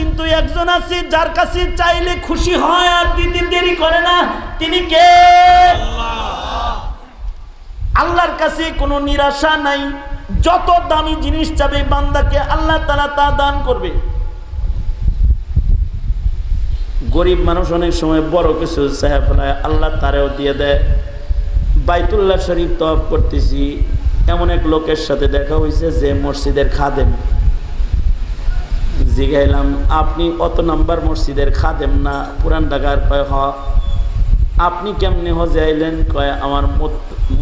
কিন্তু একজন আছে যার কাছে চাইলে খুশি হয় আর দিতে দেরি করে না। তিনি কে? আল্লাহর কাছে কোনো নিরাশা নাই। যত দামি জিনিস চাবে বান্দাকে আল্লাহ তালা তা দান করবে। গরিব মানুষ অনেক সময় বড় কিছু আল্লাহ তারেও দিয়ে দেয়। বাইতুল্লাহ শরীফ তফ করতেছি। এমন এক লোকের সাথে দেখা হয়েছে যে মসজিদের খাদেম। জিগাইলাম আপনি অত নাম্বার মসজিদের খাদেম না পুরান ঢাকার কয় হ। আপনি কেমনে হজে আইলেন? কয় আমার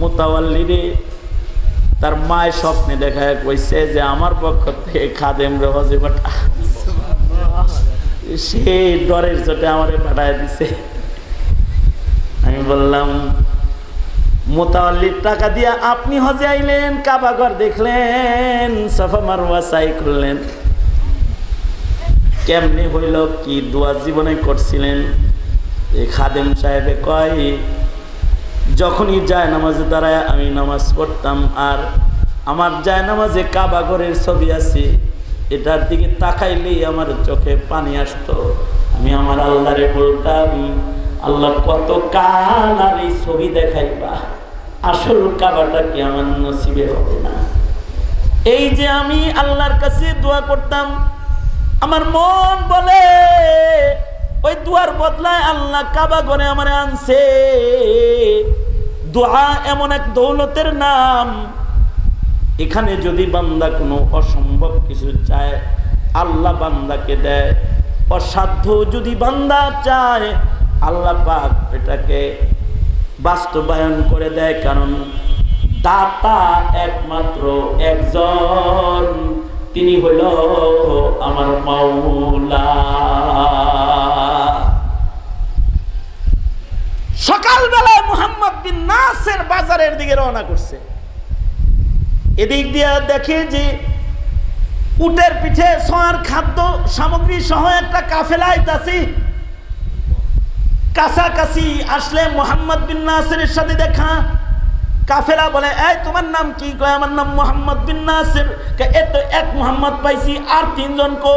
মোতাওয়াল্লিরে তার মায়ের স্বপ্নে দেখায় কইছে যে আমার পক্ষ থেকে খাদেম রে হজে পাঠা সে ডরের চোটে আমারে পাঠায় দিছে। আমি বললাম মোতাল্লির টাকা দিয়া আপনি হজে আইলেন কাবাঘর দেখলেন সাফা মারুয়া সাই করলেন। কেমনি হইল, কি দোয়া জীবনে করছিলেন? এই খাদেম সাহেবে কয়, যখনই যায় নামাজে দাঁড়ায় আমি নামাজ পড়তাম, আর আমার যায় নামাজে কাবা ঘরের ছবি আছে, এটার দিকে তাকাইলেই আমার চোখে পানি আসতো। আমি আমার আল্লাহরে বলতাম, আল্লাহ কত কাল আর এই ছবি দেখাইবা, আসল কাবাটা কি আমার নসিবে হবে না? এই যে আমি আল্লাহর কাছে দোয়া করতাম আমার মন বলে, ওই দুয়ার বদলায় আল্লাহ কাবা ঘরে আমার আনছে। দোয়া এমন এক দৌলতের নাম। এখানে যদি বান্দা কোনো অসম্ভব কিছু চায়, আল্লাহ বান্দাকে দেয়। অসাধ্য যদি বান্দা চায়, আল্লাহ পাক এটাকে বাস্তবায়ন করে দেয়। কারণ দাতা একমাত্র একজন। তিনি হইল আমার মাওলা। সকালবেলায় মোহাম্মদ বিন নাসের বাজারের দিকে রওনা করছে। এদিক দিয়ে দেখে যে উটের পিঠে সোয়ার খাদ্য সামগ্রী সহ একটা কাফেলা আইতাছি কাছাকাছি আসলে মোহাম্মদ বিন নাসের সাথে দেখা কাফেলা বলে, এই, তোমার নাম কি? কয়, আমার নাম মোহাম্মদ বিন নাসের। এ তো এক মোহাম্মদ পাইছি, আর তিনজন কো?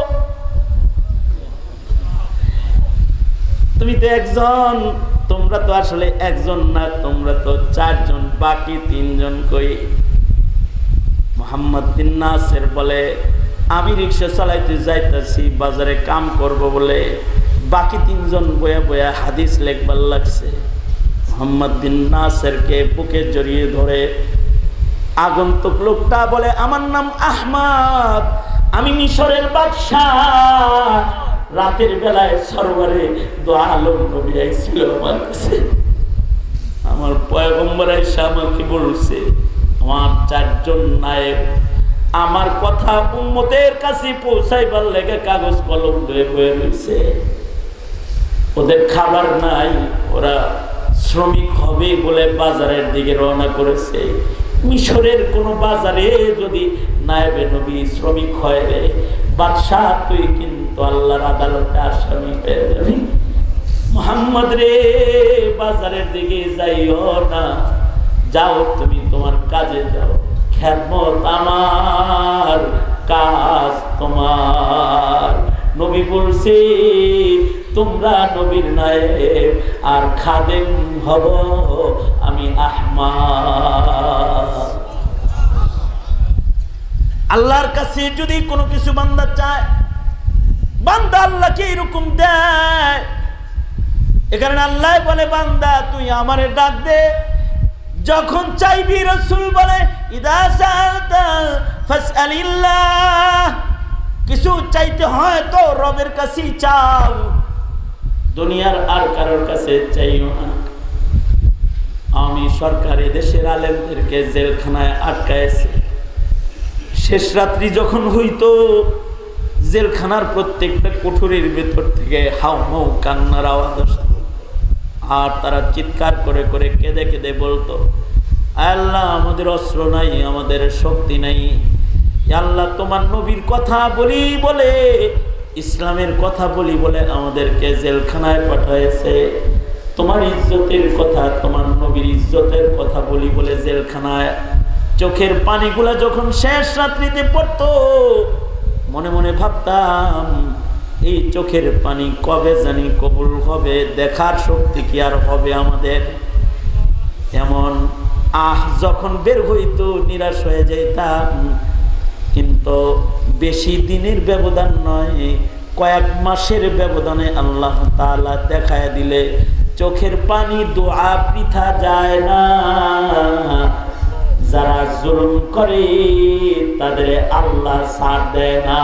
তুমি তো একজন, তোমরা তো আসলে একজন না, তোমরা তো চারজন, বাকি তিনজন কই? মোহাম্মদ বিন নাসের বলে, আমি রিক্সা চালাইতে যাইতেছি, বাজারে কাম করব বলে, বাকি তিনজন বয়া বয়া হাদিস লেখবার লাগছে। মোহাম্মদ বিন নাসেরকে বুকে জড়িয়ে ধরে আগন্তুক লোকটা বলে, আমার নাম আহমদ, আমি মিশরের বাদশাহ। রাতের বেলায় সরোবরে দোয়া আলম নবী আইছিল আমার কাছে আমার পয়গম্বর আইসা আমাকে বলছে, আমার চারজন নায়ক আমার কথা উম্মতের কাছে পৌঁছাইবার লেগে কাগজ কলম ধুয়ে বয়ে রয়েছে ওদের খাবার নাই, ওরা শ্রমিক হবে বলে বাজারের দিকে রওনা করেছে। মিশরের কোনো বাজারে যদি নায়েবে নবী শ্রমিক হয় রে, বাদশাহ, তুই কিন্তু আল্লাহর আদালতে আসামি হয়ে যাবি। মোহাম্মদ রে, বাজারের দিকে যাইও না। যাও, তুমি তোমার কাজে যাও। খ্যাতমত আমার, কাজ তোমার। নবী বলছে তোমরা নবীর নায়েব আর খাদেম হব, আমি আহমাদ। আল্লাহর কাছে যদি কোনো কিছু বান্দা চায়, বান্দা আল্লাহকে এরকম দেয়। এখানে আল্লাহ বলে, বান্দা, তুই আমারে ডাক দে। যখন চাইবি রসুল বলে কিছু চাইতে হয় তো রবের কাছেই চাও। দুনিয়ার আর কারোর কাছে চাইও না। আমি সরকারি দেশের আলেমদেরকে জেলখানায় আটকাইছি। শেষ রাত্রি যখন হইতো, জেলখানার প্রত্যেকটা কোঠরের ভেতর থেকে হাউ মাউ কান্নার আওয়াজ আসত। আর তারা চিৎকার করে করে কেঁদে কেঁদে বলতো আল্লাহ, আমাদের অস্ত্র নাই, আমাদের শক্তি নাই। আল্লাহ তোমার নবীর কথা বলি বলে ইসলামের কথা বলি বলে আমাদেরকে জেলখানায় পাঠাইছে তোমার ইজ্জতের কথা, তোমার নবীর ইজ্জতের কথা বলি বলে জেলখানায়। চোখের পানিগুলা যখন শেষ রাত্রিতে পড়তো, মনে মনে ভাবতাম, এই চোখের পানি কবে জানি কবুল হবে, দেখার শক্তি কি আর হবে আমাদের? এমন আহ যখন বের হইতো, নিরাশ হয়ে যাইতাম কিন্তু বেশি দিনের ব্যবধান নয়, কয়েক মাসের ব্যবধানে আল্লাহ তালা দেখায় দিলে চোখের পানি দোয়া পৃথা যায় না। যারা জুলুম করে, তাদের আল্লাহ ছাড় দেয় না।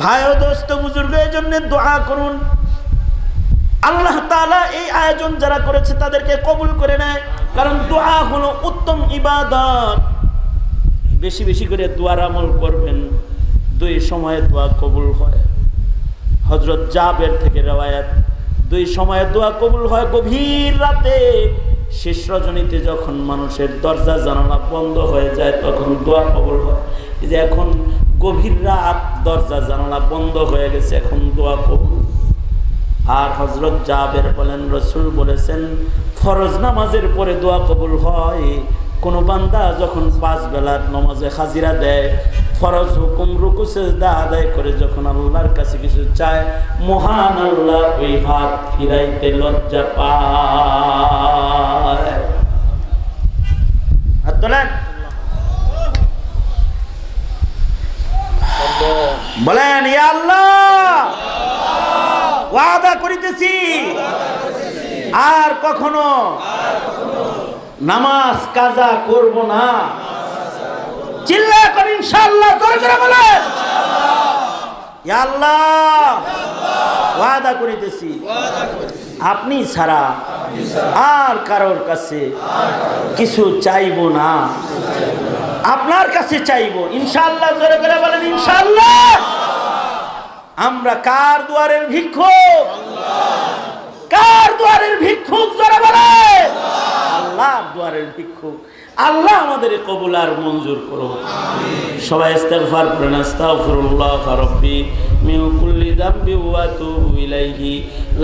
ভাই দোস্ত বুজুর্গের জন্য দোয়া করুন। আল্লাহ তালা এই আয়োজন যারা করেছে তাদেরকে কবুল করে নেয়। কারণ দোয়া হলো উত্তম ইবাদত। বেশি বেশি করে দোয়ার আমল করবেন, দুই সময়ে দোয়া কবুল হয়। হজরত জাবের থেকে রেওয়ায়াত, দুই সময়ে দোয়া কবুল হয় গভীর রাতে। শেষ রজনীতে যখন মানুষের দরজা, জানালা বন্ধ হয়ে যায়, তখন দোয়া কবুল হয়। যে এখন গভীর রাত, দরজা, জানালা বন্ধ হয়ে গেছে, এখন দোয়া কবুল আর হজরত জাবের বলেন, রসুল বলেছেন, ফরজ নামাজের পরে দোয়া কবুল হয়। কোনো বান্দা যখন পাঁচ বেলার নমাজে হাজিরা দেয়, ফরজ হুকুম, রুকু, সেজদা আদায় করে যখন আল্লাহর কাছে কিছু চায়, মহান আল্লাহ ওই হাত ফিরাইতে লজ্জা পায়। বলেন, ইয়া আল্লাহ! ওয়াদা করিতেছি। আর কখনো নামাজ, কাজা করব না। চিল্লা করে ইনশাআল্লাহ, জোরে জোরে বলেন। আল্লাহ, ওয়াদা করিতেছি। আপনি ছাড়া আর কারোর কাছে কিছু চাইব না। আপনার কাছে চাইব। ইনশাআল্লাহ, জোরে করে বলেন, ইনশাআল্লাহ। আমরা কার দুয়ারের ভিক্ষুক? কার দুয়ারের ভিক্ষুক জোরে বলে? আল্লাহর দুয়ারের ভিক্ষুক। আল্লাহ আমাদের কবুল আর মঞ্জুর করো সবাই ইস্তেগফার করেন, আস্তাগফিরুল্লাহ রাব্বি মিন কুল্লি যামবি ওয়া আতুবু ইলাইহি।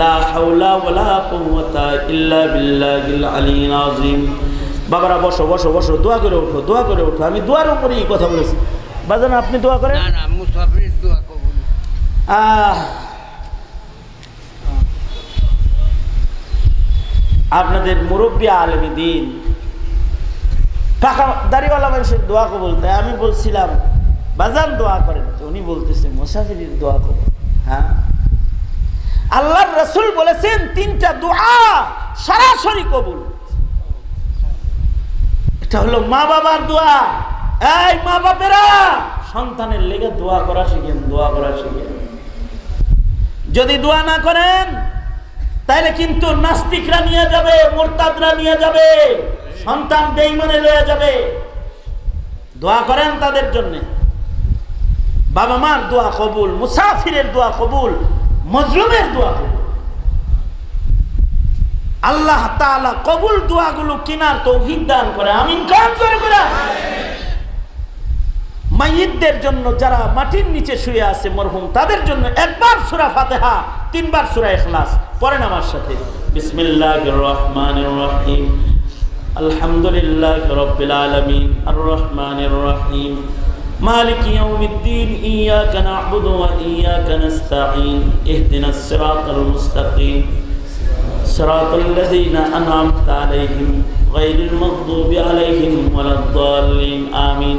লা হাওলা ওয়ালা কুওয়াতা ইল্লা বিল্লাহিল আলিয়্যিল আযীম। বাবারা, বসো বসো বসো, দোয়া করে ওঠো, দোয়া করে ওঠো। আমি দোয়ার উপরেই কথা বলেছি। বাজান, আপনি দোয়া করেন? না না, মুসাফির দোয়া আপনাদের মুরব্বী আলমী দিন। টাকা দাড়িওয়ালা মানুষের দোয়া কবুল তাই আমি বলছিলাম, বাজান দোয়া করেন। উনি বলতেছে, মুসাফিরের দোয়া কবুল। হ্যাঁ? আল্লাহর রসুল বলেছেন, তিনটা দোয়া সরাসরি কবুল। এটা হলো মা বাবার দোয়া। এই মা বাপেরা, সন্তানের লেগে দোয়া করা শিখেন, দোয়া করা শিখেন। যদি দোয়া না করেন তাহলে কিন্তু নাস্তিকরা নিয়ে যাবে, মোরতাদরা নিয়ে যাবে, সন্তান বেইমানে লয়ে যাবে। দোয়া করেন তাদের জন্য। বাবা মার দোয়া কবুল, মুসাফিরের দোয়া কবুল, মজলুমের দোয়া কবুল। আল্লাহ তাআলা কবুল দোয়াগুলো কিনার তৌফিক দান করে, আমিন। কান করে করে। মাইয়িতদের জন্য যারা মাটির নিচে শুয়ে আছে মরহুম তাদের জন্য একবার সূরা ফাতিহা তিনবার সূরা ইখলাস পড়েন আমার সাথে বিসমিল্লাহির রহমানির রহিম আলহামদুলিল্লাহি রাব্বিল আলামিন আর রহমানির রহিম مالك يوم الدين إياك نعبد وإياك نستعين اهدنا الصراط المستقيم صراط الذين أنعمت عليهم غير المغضوب عليهم ولا الضالين آمين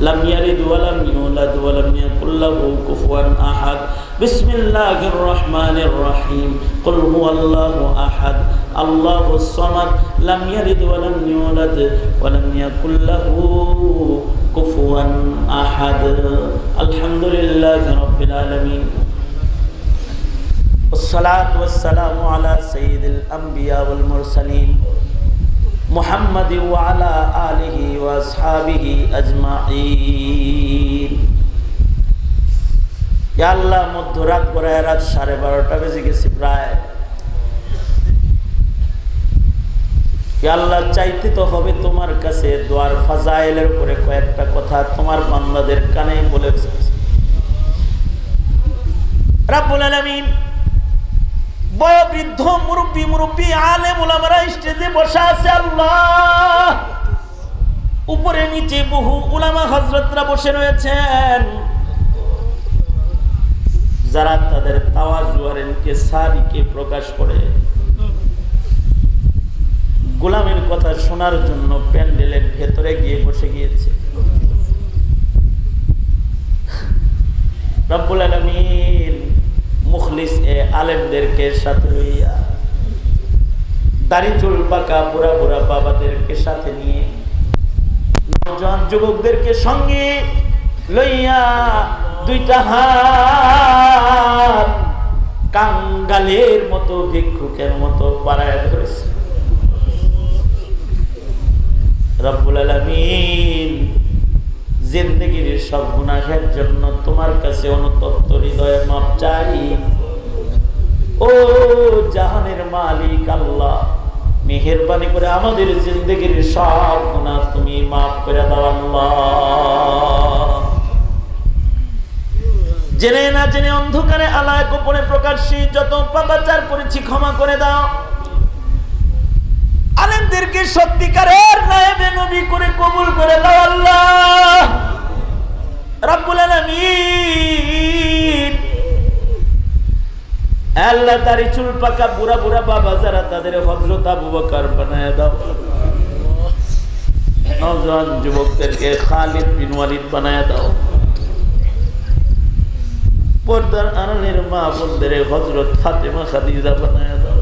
لم يلد ولم يولد ولم يكن له كفوا أحد. بسم الله الرحمن الرحيم. قل هو الله أحد. الله الصمد. لم يلد ولم يولد ولم يكن له كفوا أحد. الحمد لله رب العالمين. والصلاة والسلام على سيد الأنبياء والمرسلين. محمد وعلى آله وأصحابه أجمعين ইয়া আল্লাহ মধ্যরাত করে রাত সাড়ে বারোটা বেজে গেছে প্রায় কি আল্লাহ চাইতে তো হবে তোমার কাছে দোয়ার ফাজাইলের উপরে কয়েকটা কথা তোমার বান্দাদের কানে বলে রাব্বুল আলামিন বয়োবৃদ্ধ মুরব্বী মুরব্বী আলে ওলামারা স্টেজে বসা আছে আল্লাহ। উপরে, নিচে বহু উলামা হজরতরা বসে রয়েছেন। যারা তাদের সারিকে প্রকাশ করে। গোলামের কথা শোনার জন্য প্যান্ডেলের ভেতরে গিয়ে বসে গিয়েছে। রব্বুল আলমিন। মুখলিস, এ আলেমদেরকে সাথে লইয়া। দাড়ি চুল পাকা বুড়া বুড়া বাবাদেরকে সাথে নিয়ে, নজন যুবকদেরকে সঙ্গে লইয়া দুইটা হাত কাঙ্গালের মতো ভিক্ষুকের মতো পাড়ায় ধরেছে। রব্বুল আলমিন জিন্দগির সব গুনাহের জন্য তোমার কাছে অনুতপ্ত হৃদয়ে মাপ চাই। ও জাহানের মালিক আল্লাহ, মেহেরবানি করে আমাদের জিন্দগির সব গুণা তুমি মাফ করে দাও আল্লাহ। জেনে না জেনে অন্ধকারে আলায় গোপনে প্রকাশ্যে যত পাপাচার করেছি ক্ষমা করে দাও। আলেমদেরকে সত্যিকারের নায়েবে নবী করে কবুল করে দাও আল্লাহ। আলামিন। আল্লাহ তারি চুল পাকা বুড়া বুড়া বাবা যারা তাদের আবু বকর বানায় দাও। নওজোয়ান যুবকদেরকে খালিদ বিন ওয়ালিদ বানায় দাও। পর্দার আড়ালের মা বোনদের হজরত ফাতেমা খাদিজা বানায় দাও।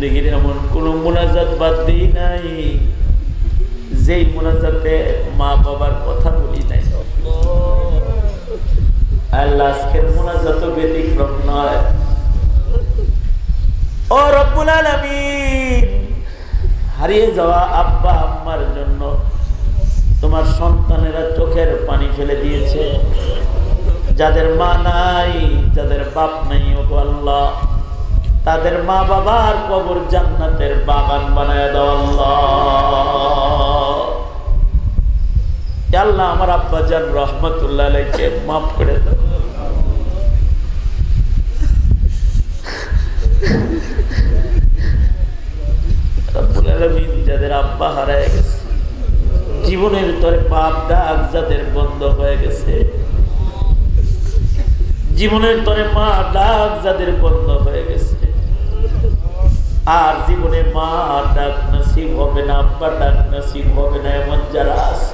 জিন্দগির এমন কোন মোনাজাত বাদ দিই নাই। যেই মোনাজাতে মা বাবার কথা বলি নাই। আল্লাহ মোনাজাত ব্যতিক্রম নয়। ও রব্বুল হারিয়ে যাওয়া আব্বা আম্মার জন্য তোমার সন্তানেরা চোখের পানি ফেলে দিয়েছে। যাদের মা নাই, যাদের বাপ নাই ও আল্লাহ। তাদের মা বাবার কবর জান্নাতের বাগান বানায় দাও আমার আব্বা জান রহমতুল্লাহ মাফ করে দাও। যাদের হারায় গেছে, জীবনের তরে পাপ ডাক যাদের বন্ধ হয়ে গেছে, জীবনের তরে মা ডাক যাদের বন্ধ হয়ে গেছে আর জীবনে মা ডাক নসিব হবে না, আব্বা ডাক নসিব হবে না, এমন যারা আছে।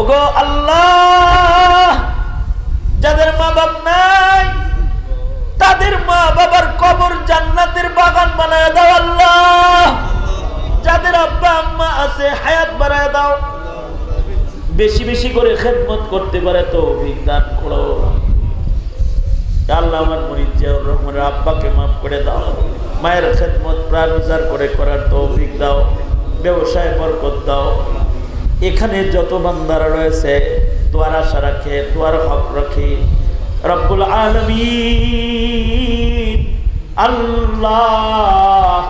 ওগো আল্লাহ, যাদের মা বাপ নাই, তাদের মা বাবার কবর জান্নাতের বাগান বানায় দাও আল্লাহ। যাদের আব্বা আম্মা আছে, হায়াত বানায় দাও। বেশি বেশি করে খেদমত করতে পারে তো অভিজ্ঞান করো। আল্লাহ আমার মরিদ রহমানের আব্বাকে মাফ করে দাও। মায়ের খেদমত প্রাণ উজার করে করার তো অভিজ্ঞ দাও। ব্যবসায় বরকত দাও। এখানে যত বান্দারা রয়েছে, দোয়ার আশা রাখে, দোয়ার হক রাখে। রব্বুল আলমিন আল্লাহ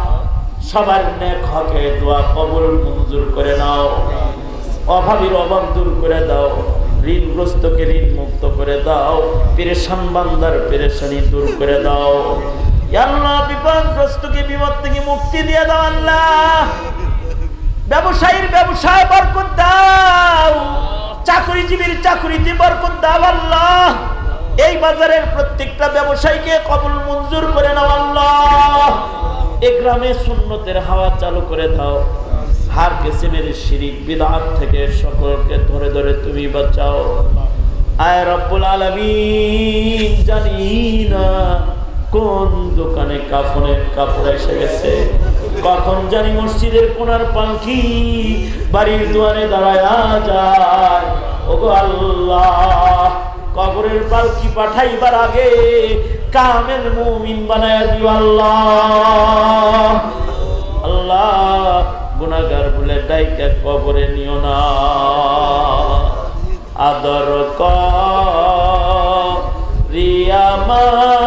সবার নেক হকে দোয়া কবুল মঞ্জুর করে নাও অভাবীর অভাব দূর করে দাও। ঋণগ্রস্তকে ঋণ মুক্ত করে দাও। পেরেশান বান্দার পেরেশানি দূর করে দাও। আল্লাহ, বিপদগ্রস্তকে বিপদ থেকে মুক্তি দিয়ে দাও আল্লাহ। ব্যবসায়ীর ব্যবসায় বরকত দাও। চাকরিজীবীর চাকরিতে বরকত দাও আল্লাহ। এই বাজারের প্রত্যেকটা ব্যবসায়ীকে কবুল মঞ্জুর করে নাও আল্লাহ। এ গ্রামে সুন্নতের হাওয়া চালু করে দাও। হার কেসিমের শিরিক বিদাত থেকে সকলকে ধরে ধরে তুমি বাঁচাও। আয় রব্বুল আলামিন, জানি না কোন দোকানে কাফনের কাপড় এসে গেছে। কখন জানি মসজিদের কোনার পালকি বাড়ির দুয়ারে দাঁড়ায় যায়। ওগো আল্লাহ, কবরের পালকি পাঠাইবার আগে কামেল মুমিন বানায় দিও আল্লাহ। আল্লাহ গুনাগার বলে ডাইকা কবরে নিও না। আদর ক রিয়া মানু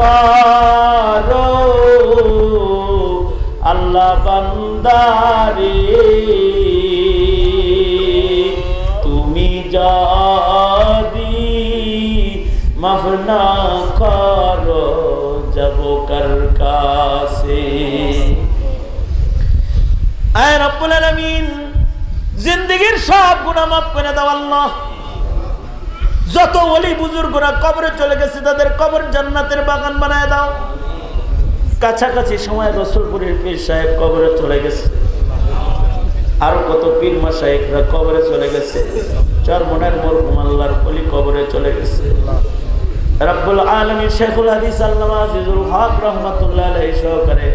কর। আল্লাহ বান্দারে, তুমি যদি মাফ না করো, যাব কার কাছে? আয় রব্বুল আলামিন, জিন্দেগীর সব গুনাহ মাফ করে দাও আল্লাহ। যত ওলি বুজুর্গরা কবরে চলে গেছে, তাদের কবর জান্নাতের বাগান বানায় দাও। কাছাকাছি সময় রসুলপুরের পীর সাহেব কবরে চলে গেছে। আর কত পীর মাসাহেবরা কবরে চলে গেছে। চরমনের মরহুম আল্লাহর কলি কবরে চলে গেছে। রব্বুল আলমী শেখুল হাদিস আল্লামা হক রহমতুল্লাহ সহকারে,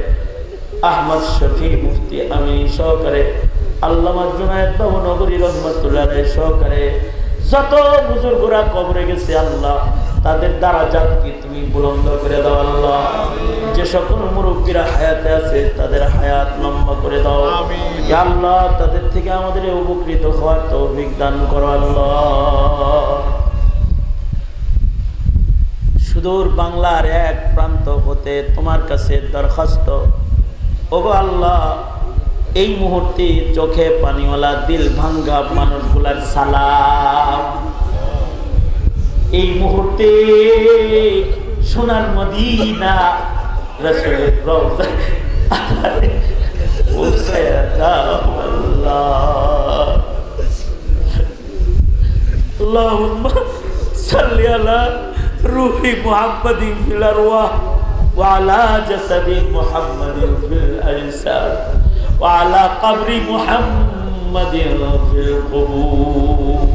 আহমদ শফি মুফতি আমি সহকারে, আল্লামা জুনায়দ বাবু নগরী রহমতুল্লাহ সহকারে যত বুজুর্গরা কবরে গেছে আল্লাহ তাদের দ্বারা কি তুমি বুলন্দ করে দাও আল্লাহ। যে সকল মুরব্বীরা হায়াতে আছে তাদের হায়াত লম্বা করে দাও। আল্লাহ তাদের থেকে আমাদের উপকৃত হওয়ার তৌফিক দান করো আল্লাহ। সুদূর বাংলার এক প্রান্ত হতে তোমার কাছে দরখাস্ত। ওগো আল্লাহ এই মুহূর্তে চোখে পানিওয়ালা দিল ভাঙ্গা মানুষগুলার সালাম এই মুহূর্তে সোনার মদিনা রসুলের রওজা আধারে পৌঁছায়া দাও আল্লাহ اللهم صل على روح محمد في الأرواح وعلى جسد محمد في الأجساد وعلى قبر محمد في القبور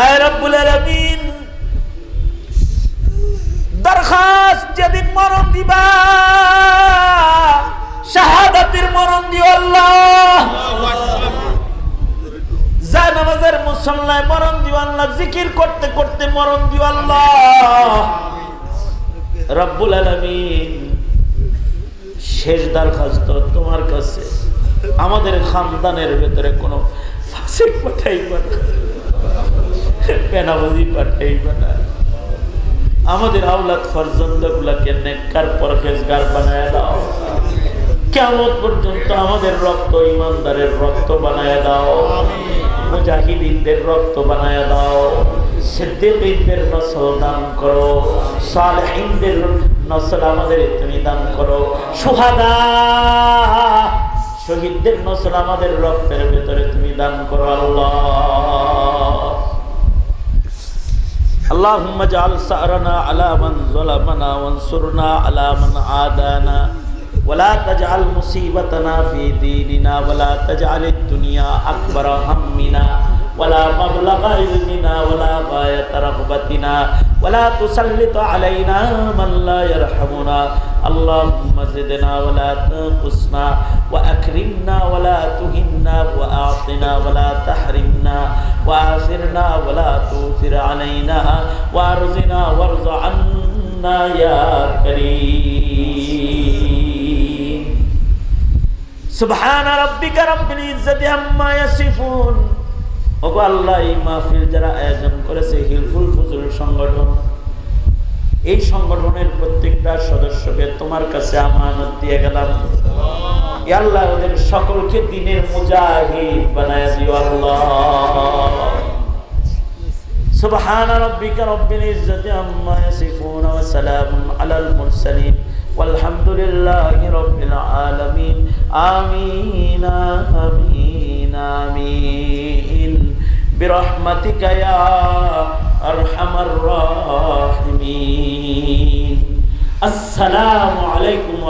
আয় রব্বুল আলামিন দরখাস্ত যেদিন মরণ দিবা শাহাদাতের মরণ দিও আল্লাহ যা নামাজের মুসল্লায় মরণ দিও আল্লাহ জিকির করতে করতে মরণ দিও আল্লাহ। শেষ দরখাস্ত তোমার কাছে। আমাদের খানদানের ভেতরে কোনো ফাঁসিক পাঠাইবা না। পেনাবাজি আমাদের আওলাদ ফরজন্দ গুলাকে নেককার পরহেজগার বানায় দাও। কেমন পর্যন্ত আমাদের রক্ত, ইমানদারের রক্ত বানায় দাও। মুজাহিদিনদের রক্ত বানায় দাও সিদ্দিকদের নসল দান করো সালেহিনদের নসল আমাদের তুমি দান করো সুহাদা শহীদদের নসল আমাদের রক্তের ভেতরে তুমি দান করো আল্লাহ اللهم اجعل سعرنا على من ظلمنا وانصرنا على من عادانا ولا تجعل مصيبتنا في ديننا ولا تجعل الدنيا أكبر همنا ولا مبلغ علمنا ولا غاية رغبتنا ولا تسلط علينا من لا يرحمنا. اللهم زدنا ولا تنقصنا وأكرمنا ولا تهنا وأعطنا ولا تحرمنا وآثرنا ولا تؤثر علينا وأرزنا وارض عنا يا كريم. সুবহান রাব্বিকা রাব্বিল ইজ্জাতি আম্মা ইয়াসিফুন। ওগো আল্লাহ, এই মাহফিল যারা আয়োজন করেছে, হিলফুল ফুজুল সংগঠন, এই সংগঠনের প্রত্যেকটা সদস্যকে তোমার কাছে আমানত দিয়ে গেলাম। আল্লাহ, ওদের সকলকে দিনের মুজাহিদ বানায় দিও আল্লাহ। সুবহান রাব্বিকা রাব্বিল ইজ্জাতি আম্মা ইয়াসিফুন, ওয়া সালামুন আলাল মুরসালিন। لله رب العالمين آمين آمين آمين برحمتك يا أرحم الراحمين السلام عليكم